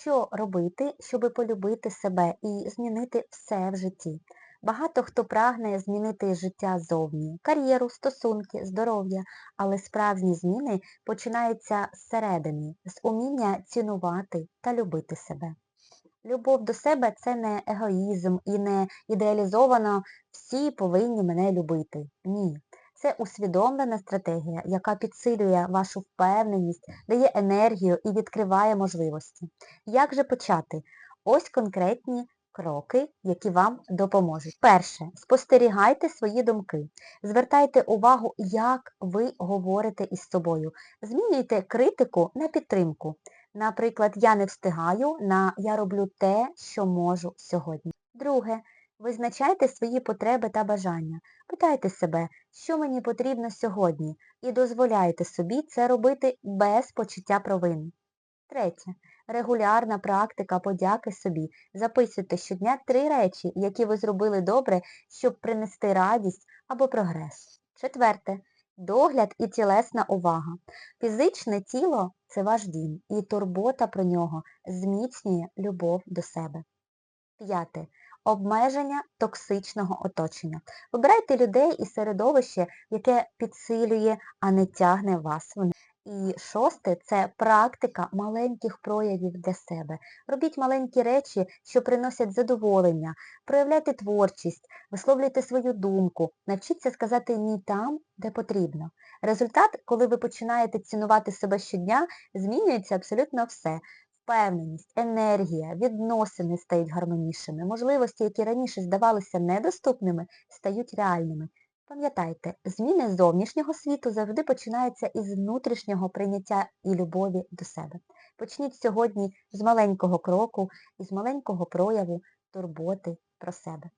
Що робити, щоби полюбити себе і змінити все в житті? Багато хто прагне змінити життя зовні, кар'єру, стосунки, здоров'я, але справжні зміни починаються зсередини, з уміння цінувати та любити себе. Любов до себе це не егоїзм і не ідеалізовано всі повинні мене любити. Ні. Це усвідомлена стратегія, яка підсилює вашу впевненість, дає енергію і відкриває можливості. Як же почати? Ось конкретні кроки, які вам допоможуть. Перше. Спостерігайте свої думки. Звертайте увагу, як ви говорите із собою. Змінюйте критику на підтримку. Наприклад, я не встигаю на я роблю те, що можу сьогодні. Друге. Визначайте свої потреби та бажання. Питайте себе, що мені потрібно сьогодні, і дозволяйте собі це робити без почуття провини. Третє. Регулярна практика подяки собі. Записуйте щодня три речі, які ви зробили добре, щоб принести радість або прогрес. Четверте. Догляд і тілесна увага. Фізичне тіло – це ваш дім, і турбота про нього зміцнює любов до себе. П'яте. Обмеження токсичного оточення. Вибирайте людей і середовище, яке підсилює, а не тягне вас. І шосте це практика маленьких проявів для себе. Робіть маленькі речі, що приносять задоволення, проявляйте творчість, висловлюйте свою думку, навчіться сказати ні там, де потрібно. Результат, коли ви починаєте цінувати себе щодня, змінюється абсолютно все. Впевненість, енергія, відносини стають гармонішими, можливості, які раніше здавалися недоступними, стають реальними. Пам'ятайте, зміни зовнішнього світу завжди починаються із внутрішнього прийняття і любові до себе. Почніть сьогодні з маленького кроку, із маленького прояву турботи про себе.